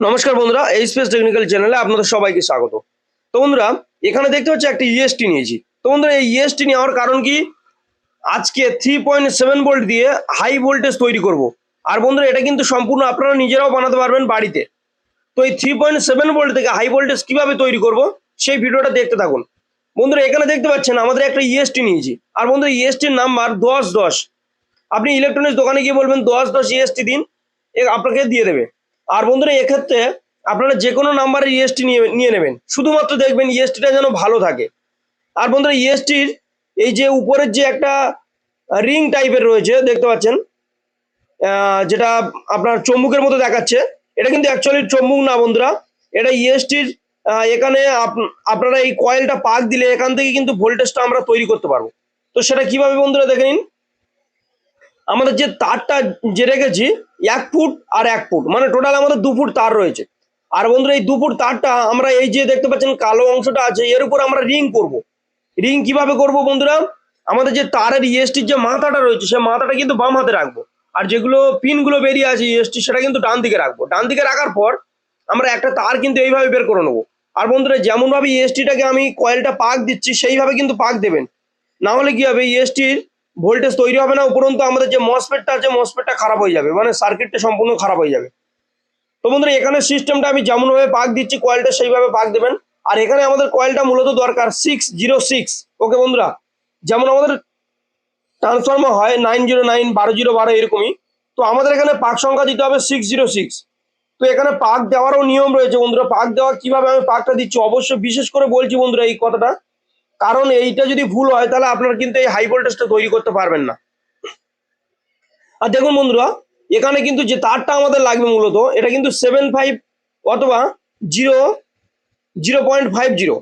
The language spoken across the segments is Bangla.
নমস্কার বন্ধুরা এই স্পেস টেকনিক্যাল চ্যানেলে আপনাদের সবাইকে স্বাগত। তো বন্ধুরা, এখানে দেখতে হচ্ছে একটা ইএসটি নিয়েছি। তো বন্ধুরা, এই ইএসটি নেওয়ার কারণ কি? আজকে থ্রি পয়েন্ট সেভেন ভোল্ট দিয়ে হাই ভোল্টেজ তৈরি করব। আর বন্ধুরা, এটা কিন্তু সম্পূর্ণ আপনারা নিজেরাও বানাতে পারবেন বাড়িতে। তো এই থ্রি পয়েন্ট সেভেন ভোল্ট থেকে হাই ভোল্টেজ কীভাবে তৈরি করব, সেই ভিডিওটা দেখতে থাকুন। বন্ধুরা, এখানে দেখতে পাচ্ছেন আমাদের একটা ইএসটি নিয়েছি। আর বন্ধুরা ইএসটির নাম্বার দশ দশ। আপনি ইলেকট্রনিক্স দোকানে গিয়ে বলবেন, দশ দশ ইএসটি দিন আপনাকে দিয়ে দেবে। আর বন্ধুরা, এক্ষেত্রে আপনারা যে কোনো নাম্বারের ইএসটি নিয়ে নিয়ে নেবেন। শুধুমাত্র দেখবেন ইএসটিটা যেন ভালো থাকে। আর বন্ধুরা ইএসটির এই যে উপরের যে একটা রিং টাইপের রয়েছে, দেখতে পাচ্ছেন? যেটা আপনার চম্বুকের মতো দেখাচ্ছে। এটা কিন্তু অ্যাকচুয়ালি চম্বুক না বন্ধুরা। এটা ইএসটির এখানে আপ- আপনারা এই কয়েলটা পাক দিলে এখান থেকে কিন্তু ভোল্টেজটা আমরা তৈরি করতে পারব। তো সেটা কীভাবে বন্ধুরা দেখে নিন? আমাদের যে তারটা যে রেখেছি এক ফুট আর এক ফুট মানে টোটাল আমাদের দু ফুট তার রয়েছে। আর বন্ধুরা, এই দু ফুট তারটা আমরা এই যে দেখতে পাচ্ছেন, কালো অংশটা আছে, এর উপর আমরা রিং করব। রিং কীভাবে করব বন্ধুরা? আমাদের যে তারের ইএসটির যে মাথাটা রয়েছে, সে মাথাটা কিন্তু বাম হাতে রাখব। আর যেগুলো পিনগুলো বেরিয়ে আছে ইএসটি সেটা কিন্তু ডান দিকে রাখব। ডান দিকে রাখার পর আমরা একটা তার কিন্তু এইভাবে বের করে নেব। আর বন্ধুরা, যেমনভাবে ইএসটিটাকে আমি কয়েলটা পাক দিচ্ছি, সেইভাবে কিন্তু পাক দেবেন। না হলে কি হবে ইএসটির ভোল্টেজ তৈরি হবে না, উপরন্তু আমাদের যে মসপেটটা আছে মসপেটটা খারাপ হয়ে যাবে মানে সার্কিটটা সম্পূর্ণ খারাপ হয়ে যাবে। তো বন্ধুরা, এখানে সিস্টেমটা আমি যেমনভাবে পাক দিচ্ছি কয়েলটা সেইভাবে পাক দেবেন। আর এখানে আমাদের কয়েলটা মূলত দরকার সিক্স জিরো সিক্স ওকে বন্ধুরা? যেমন আমাদের ট্রান্সফর্মার হয় নাইন জিরো নাইন বারো জিরো বারো এরকমই। তো আমাদের এখানে পাক সংখ্যা দিতে হবে সিক্স জিরো সিক্স তো এখানে পাক দেওয়ারও নিয়ম রয়েছে বন্ধুরা, পাক দেওয়া কীভাবে আমি পাকটা দিচ্ছি? অবশ্যই বিশেষ করে বলছি বন্ধুরা এই কথাটা। কারণ এইটা যদি ভুল হয়, তাহলে আপনারা কিন্তু এই হাই ভোল্টেজটা তৈরি করতে পারবেন না। আর দেখুন বন্ধুরা, এখানে কিন্তু যে তারটা আমাদের লাগবে মূলত, এটা কিন্তু সেভেন ফাইভ অথবা zero zero point five zero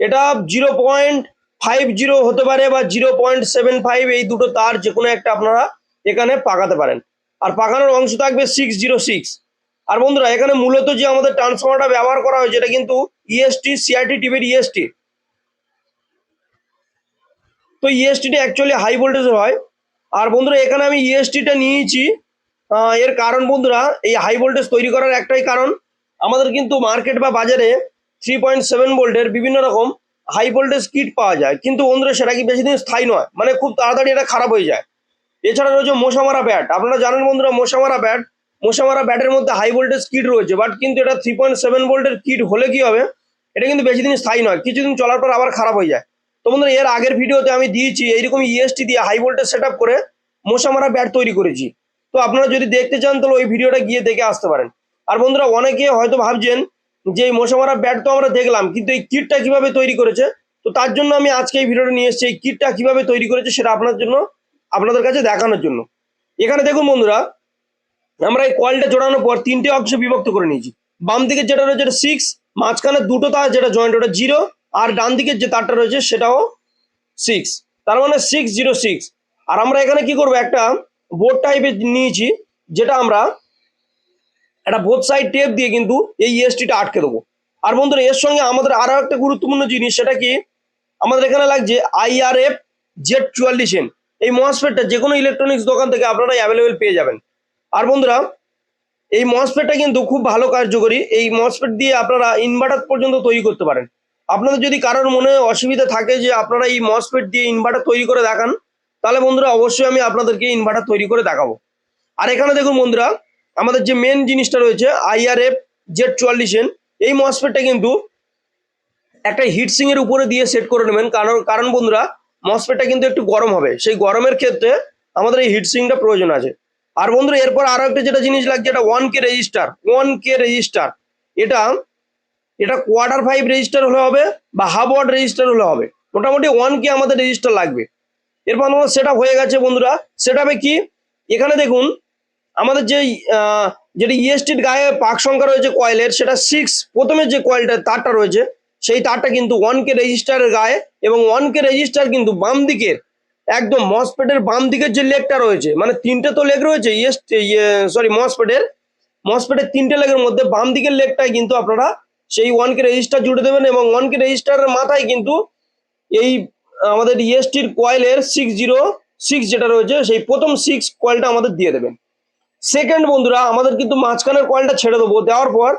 এটা জিরো পয়েন্ট ফাইভ জিরো হতে পারে বা জিরো পয়েন্ট সেভেন ফাইভ এই দুটো তার যে কোনো একটা আপনারা এখানে পাকাতে পারেন। আর পাকানোর অংশ থাকবে সিক্স জিরো সিক্স আর বন্ধুরা, এখানে মূলত যে আমাদের ট্রান্সফর্মারটা ব্যবহার করা হয়েছে, এটা কিন্তু ইএসটি সিআরটি টিভির ইএসটি তো E ইএসটিটা অ্যাকচুয়ালি হাই ভোল্টেজের হয়। আর বন্ধুরা এখানে আমি ইএসটিটা নিয়েছি। আহ, এর কারণ বন্ধুরা এই হাই ভোল্টেজ তৈরি করার একটাই কারণ আমাদের কিন্তু মার্কেট বা বাজারে থ্রি পয়েন্ট সেভেন ভোল্টের বিভিন্ন রকম হাই ভোল্টেজ কিট পাওয়া যায়। কিন্তু বন্ধুরা সেটা কি বেশি দিন স্থায়ী নয় মানে খুব তাড়াতাড়ি এটা খারাপ হয়ে যায়। এছাড়া রয়েছে মশামারা ব্যাট আপনারা জানেন বন্ধুরা মশামারা ব্যাট মশামারা ব্যাটের মধ্যে হাই ভোল্টেজ কিট রয়েছে বাট কিন্তু এটা থ্রি পয়েন্ট সেভেন ভোল্টের কিট হলে কি হবে এটা কিন্তু বেশি দিন স্থায়ী নয় কিছুদিন চলার পর আবার খারাপ হয়ে যায়। তো বন্ধুরা, এর আগের ভিডিওতে আমি দিয়েছি, এইরকম ইএসটি দিয়ে হাই ভোল্টেজ সেট করে মশামারা ব্যাট তৈরি করেছি। তো আপনারা যদি দেখতে চান, তাহলে ওই ভিডিওটা গিয়ে দেখে আসতে পারেন। আর বন্ধুরা, অনেকে হয়তো ভাবছেন যে এই মশামারা ব্যাট তো আমরা দেখলাম, কিন্তু এই কিটটা কীভাবে তৈরি করেছে? তো তার জন্য আমি আজকে এই ভিডিওটা নিয়ে এসেছি, এই কিটটা কীভাবে তৈরি করেছে সেটা আপনার জন্য, আপনাদের কাছে দেখানোর জন্য। এখানে দেখুন বন্ধুরা, আমরা এই কয়েলটা জোড়ানোর পর তিনটে অংশে বিভক্ত করে নিয়েছি। বাম দিকে যেটা রয়েছে সিক্স মাঝখানে দুটো তার, যেটা জয়েন্ট ওটা জিরো আর ডান দিকের যে তারটা রয়েছে সেটাও সিক্স তার মানে সিক্স জিরো সিক্স আর আমরা এখানে কি করব? একটা বোর্ড টাইপের নিয়েছি, যেটা আমরা একটা বোথ সাইড টেপ দিয়ে কিন্তু এই ইএসটিটা আটকে দেবো। আর বন্ধুরা, এর সঙ্গে আমাদের আরও একটা গুরুত্বপূর্ণ জিনিস, সেটা কি? আমাদের এখানে লাগছে আইআরএফ জেড চুয়াল্লিশ এন এই মসফেটটা যে কোনো ইলেকট্রনিক্স দোকান থেকে আপনারা অ্যাভেলেবেল পেয়ে যাবেন। আর বন্ধুরা, এই মসফেটটা কিন্তু খুব ভালো কার্যকরী। এই মসফেট দিয়ে আপনারা ইনভার্টার পর্যন্ত তৈরি করতে পারেন। আপনাদের যদি কারোর মনে অসুবিধা থাকে যে আপনারা এই মসফেট দিয়ে ইনভার্টার তৈরি করে দেখান, তাহলে বন্ধুরা অবশ্যই আমি আপনাদেরকে ইনভার্টার তৈরি করে দেখাবো। আর এখানে দেখুন বন্ধুরা, আমাদের যে মেন জিনিসটা রয়েছে আইআরএফ জেড চুয়াল্লিশ এন এই মসফেটটা কিন্তু একটা হিটসিং এর উপরে দিয়ে সেট করে নেবেন। কারণ কারণ বন্ধুরা মসফেটটা কিন্তু একটু গরম হবে। সেই গরমের ক্ষেত্রে আমাদের এই হিটসিংটা প্রয়োজন আছে। আর বন্ধুরা, এরপর আরও একটা যেটা জিনিস লাগছে, এটা one K resistor one K resistor এটা এটা কোয়ার্টার ফাইভ রেজিস্টার হলে হবে বা হাফ ওয়ার্ড রেজিস্টার হলে হবে। মোটামুটি ওয়ান কে আমাদের রেজিস্টার লাগবে। এরপর আমাদের সেটা হয়ে গেছে বন্ধুরা। সেটা কি? এখানে দেখুন, আমাদের যে যেটা ইএসটির গায়ে পাক সংখ্যা রয়েছে কয়েলের সেটা সিক্স প্রথমে যে কয়েলটা তারটা রয়েছে, সেই তারটা কিন্তু ওয়ান কে রেজিস্টারের গায়ে এবং ওয়ান কে রেজিস্টার কিন্তু বাম দিকের, একদম মসপেটের বাম দিকের যে লেগটা রয়েছে মানে তিনটে তো লেগ রয়েছে ইয়েস সরি মসপেটের। মসপেটের তিনটে লেগের মধ্যে বাম দিকের লেগটাই কিন্তু আপনারা সেই ওয়ান কে রেজিস্টার জুড়ে দেবেন এবং ওয়ান কে রেজিস্টারের মাথায় কিন্তু এই, আমাদের ইএসটির কয়েলের সিক্স জিরো সিক্স যেটা রয়েছে, সেই প্রথম সিক্স কয়েলটা আমাদের দিয়ে দেবেন। সেকেন্ড বন্ধুরা, আমাদের কিন্তু মাঝখানের কয়েলটা ছেড়ে দেবো। দেওয়ার পর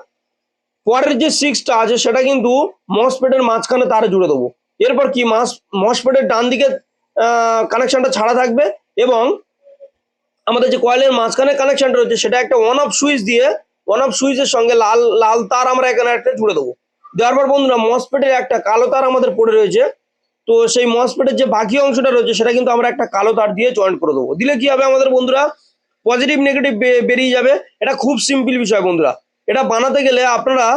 পরের যে সিক্সটা আছে, সেটা কিন্তু মসপেটের মাঝখানে তারে জুড়ে দেবো। এরপর কি, মাস মসপেটের ডান দিকে কানেকশনটা ছাড়া থাকবে এবং আমাদের যে কয়েলের মাঝখানে কানেকশনটা রয়েছে, সেটা একটা অন অফ সুইচ দিয়ে অন অফ সুইচের সঙ্গে লাল লাল তার আমরা এখানে একটা জুড়ে দেবো। দেওয়ার পর বন্ধুরা, মসপেটের একটা কালো তার আমাদের পড়ে রয়েছে। তো সেই মসপেটের যে বাকি অংশটা রয়েছে, সেটা কিন্তু আমরা একটা কালো তার দিয়ে জয়েন্ট করে দেবো। দিলে কি হবে আমাদের বন্ধুরা? পজিটিভ নেগেটিভ বেরিয়ে যাবে। এটা খুব সিম্পল বিষয় বন্ধুরা। এটা বানাতে গেলে আপনারা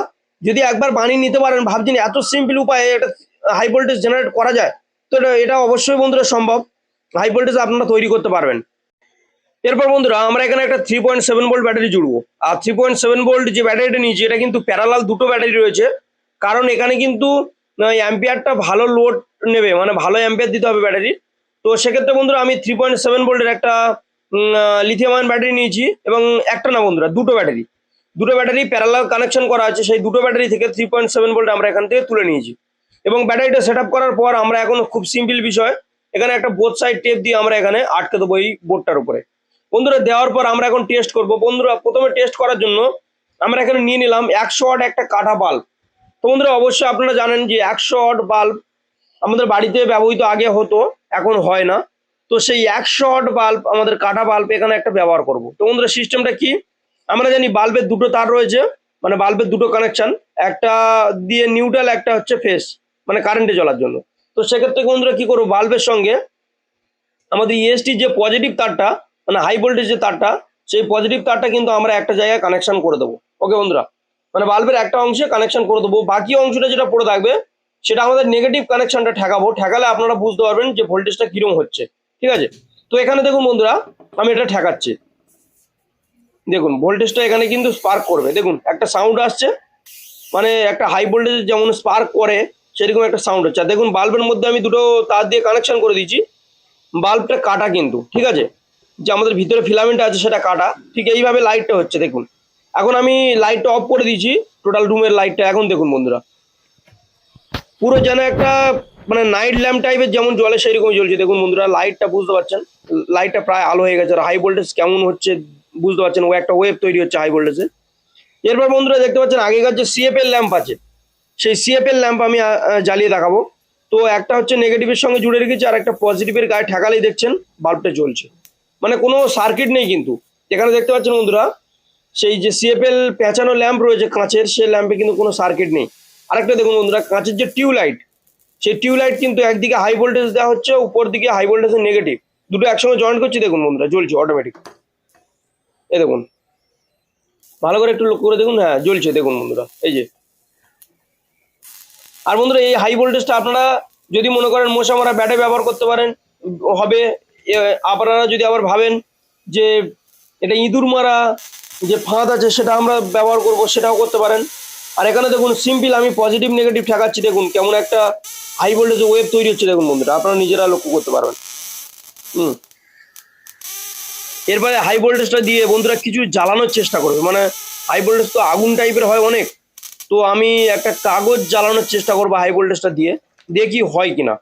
যদি একবার বানিয়ে নিতে পারেন, ভাবছেন এত সিম্পল উপায়ে এটা হাই ভোল্টেজ জেনারেট করা যায়, তো এটা এটা অবশ্যই বন্ধুরা সম্ভব। হাই ভোল্টেজ আপনারা তৈরি করতে পারবেন। এরপর বন্ধুরা, আমরা এখানে একটা three point seven volt battery জুড়বো। আর থ্রি পয়েন্ট সেভেন ভোল্ট যে ব্যাটারিটা নিয়েছি, এটা কিন্তু প্যারালাল দুটো ব্যাটারি রয়েছে। কারণ এখানে কিন্তু অ্যাম্পিয়ারটা ভালো লোড নেবে মানে ভালো অ্যাম্পিয়ার দিতে হবে ব্যাটারি তো সেক্ষেত্রে বন্ধুরা, আমি থ্রি পয়েন্ট সেভেন ভোল্টের একটা লিথিয়াম আয়ন ব্যাটারি নিয়েছি, এবং একটা না বন্ধুরা, দুটো ব্যাটারি দুটো ব্যাটারি প্যারালাল কানেকশন করা আছে, সেই দুটো ব্যাটারি থেকে থ্রি পয়েন্ট সেভেন ভোল্ট আমরা এখান থেকে তুলে নিয়েছি। এবং ব্যাটারিটা সেট করার পর আমরা এখন খুব সিম্পল বিষয়, এখানে একটা বোথ সাইড টেপ দিয়ে আমরা এখানে আটকে দেবো এই বোর্ডটার উপরে। বন্ধুরা, দেওয়ার পর আমরা এখন টেস্ট করব। বন্ধুরা, প্রথমে টেস্ট করার জন্য আমরা এখানে নিয়ে নিলাম একশো ওয়াট একটা কাঠা বাল্ব। তো বন্ধুরা, অবশ্যই আপনারা জানেন যে একশো ওয়াট বাল্ব আমাদের বাড়িতে ব্যবহৃত আগে হতো, এখন হয় না। তো সেই একশো ওয়াট বাল্ব, আমাদের কাঠা বাল্ব এখানে একটা ব্যবহার করব। তো বন্ধুরা সিস্টেমটা কি? আমরা জানি বাল্বের দুটো তার রয়েছে মানে বাল্বের দুটো কানেকশন একটা দিয়ে নিউট্রাল একটা হচ্ছে ফেস মানে কারেন্টে চলার জন্য। তো সেক্ষেত্রে বন্ধুরা কি করব? বাল্বের সঙ্গে আমাদের ইএসটির যে পজিটিভ তারটা মানে হাই ভোল্টেজ যে তারটা, সেই পজিটিভ তারটা কিন্তু আমরা একটা জায়গায় কানেকশন করে দেবো। ওকে বন্ধুরা? মানে বাল্বের একটা অংশে কানেকশন করে দেবো। বাকি অংশটা যেটা পড়ে থাকবে, সেটা আমাদের নেগেটিভ কানেকশনটা ঠেকাবো। ঠেকালে আপনারা বুঝতে পারবেন যে ভোল্টেজটা কিরম হচ্ছে। ঠিক আছে? তো এখানে দেখুন বন্ধুরা, আমি এটা ঠেকাচ্ছি। দেখুন ভোল্টেজটা এখানে কিন্তু স্পার্ক করবে। দেখুন, একটা সাউন্ড আসছে। মানে একটা হাই ভোল্টেজ যেমন স্পার্ক করে, সেরকম একটা সাউন্ড হচ্ছে। দেখুন, বাল্বের মধ্যে আমি দুটো তার দিয়ে কানেকশন করে দিয়েছি। বাল্বটা কাটা কিন্তু। ঠিক আছে? যে আমাদের ভিতরে ফিলামেন্ট আছে সেটা কাটা। ঠিক এইভাবে লাইটটা হচ্ছে, দেখুন। এখন আমি লাইটটা অফ করে দিয়েছি টোটাল রুমের লাইটটা এখন দেখুন বন্ধুরা। পুরো যেন একটা মানে নাইট ল্যাম্প টাইপের যেমন জলে সেই রকমই জ্বলছে। দেখুন বন্ধুরা লাইটটা বুঝতে পারছেন? লাইটটা প্রায় আলো হয়ে গেছে। আর হাই ভোল্টেজ কেমন হচ্ছে বুঝতে পারছেন? ও একটা ওয়েব তৈরি হচ্ছে হাই ভোল্টেজে এরপর বন্ধুরা দেখতে পাচ্ছেন, আগেকার যে সিএফএল ল্যাম্প আছে, সেই সিএফএল ল্যাম্প আমি জ্বালিয়ে দেখাবো। তো একটা হচ্ছে নেগেটিভের সঙ্গে জুড়ে রেখেছি, আর একটা পজিটিভের গায়ে ঠেকালেই দেখছেন বাল্বটা জ্বলছে। মানে কোনো সার্কিট নেই কিন্তু। এখানে দেখতে পাচ্ছেন বন্ধুরা সেই যে সিএফএল পেঁচানো ল্যাম্প রয়েছে কাঁচের সেই ল্যাম্পে কিন্তু কোনো সার্কিট নেই। আরেকটা দেখুন বন্ধুরা কাঁচের যে টিউবলাইট সেই টিউবলাইট কিন্তু একদিকে হাই ভোল্টেজ দেওয়া হচ্ছে উপর দিকে হাই ভোল্টেজের নেগেটিভ দুটো একসঙ্গে জয়েন করছি দেখুন বন্ধুরা জ্বলছে অটোমেটিক এই দেখুন ভালো করে একটু লক্ষ্য করে দেখুন হ্যাঁ জ্বলছে দেখুন বন্ধুরা এই যে। আর বন্ধুরা এই হাই ভোল্টেজটা আপনারা যদি মনে করেন মশা মারা ব্যাটে ব্যবহার করতে পারেন হবে। এ, আপনারা যদি আবার ভাবেন যে এটা ইঁদুর মারা যে ফাঁদ আছে সেটা আমরা ব্যবহার করব, সেটাও করতে পারেন। আর এখানে দেখুন সিম্পল আমি পজিটিভ নেগেটিভ ঠেকাচ্ছি। দেখুন, কেমন একটা হাই ভোল্টেজ ওয়েভ তৈরি হচ্ছে দেখুন বন্ধুরা। আপনারা নিজেরা লক্ষ্য করতে পারবেন। হুম। এরপরে হাই ভোল্টেজটা দিয়ে বন্ধুরা কিছু জ্বালানোর চেষ্টা করবে। মানে হাই ভোল্টেজ তো আগুন টাইপের হয় অনেক। তো আমি একটা কাগজ জ্বালানোর চেষ্টা করব হাই ভোল্টেজটা দিয়ে। দেখি হয় কিনা।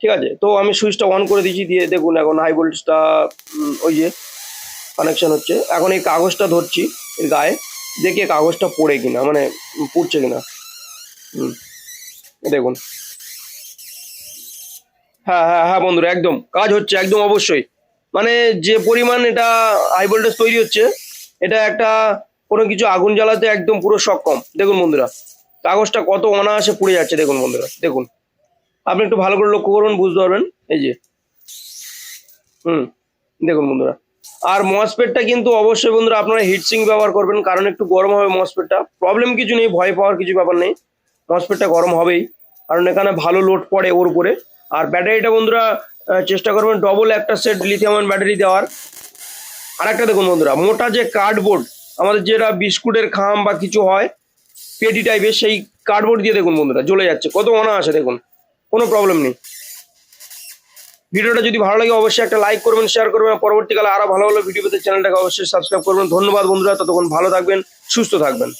ঠিক আছে? তো আমি সুইচটা অন করে দিয়েছি দিয়ে দেখুন এখন হাই ভোল্টেজটা ওই যে কানেকশন হচ্ছে। এখন এই কাগজটা ধরছি, এর গায়ে, দেখি কাগজটা পড়ে কিনা মানে পুড়ছে কিনা। হুম, দেখুন। হ্যাঁ হ্যাঁ হ্যাঁ বন্ধুরা, একদম। কাজ হচ্ছে, একদম অবশ্যই। মানে যে পরিমাণ এটা হাই ভোল্টেজ তৈরি হচ্ছে, এটা একটা কোনো কিছু আগুন জ্বালাতে একদম পুরো সক্ষম। দেখুন বন্ধুরা, কাগজটা কত অনায়াসে পুড়ে যাচ্ছে, দেখুন বন্ধুরা, দেখুন। আপনি একটু ভালো করে লক্ষ্য করুন বুঝতে পারবেন? এই যে। হুম, দেখুন বন্ধুরা। আর মসপেটটা কিন্তু অবশ্যই বন্ধুরা আপনারা হিটসিং ব্যবহার করবেন, কারণ একটু গরম হবে মসপেটটা প্রবলেম কিছু নেই, ভয় পাওয়ার কিছু ব্যাপার নেই। মসপেটটা গরম হবেই, কারণ এখানে ভালো লোড পড়ে ওর উপরে। আর ব্যাটারিটা বন্ধুরা চেষ্টা করবেন ডবল একটা সেট লিথিয়াম ব্যাটারি দেওয়ার। আর একটা দেখুন বন্ধুরা, মোটা যে কার্ডবোর্ড আমাদের যেটা বিস্কুটের খাম বা কিছু হয়, পেটি টাইপের সেই কার্ডবোর্ড দিয়ে দেখুন বন্ধুরা, জ্বলে যাচ্ছে। কত অনা আছে দেখুন। কোনো প্রবলেম নেই। ভিডিওটা যদি ভালো লাগে অবশ্যই একটা লাইক করবেন শেয়ার করবেন পরবর্তীকালে আরও ভালো ভালো ভিডিও পেতে চ্যানেলটাকে অবশ্যই সাবস্ক্রাইব করবেন। ধন্যবাদ বন্ধুরা, ততক্ষণ ভালো থাকবেন, সুস্থ থাকবেন।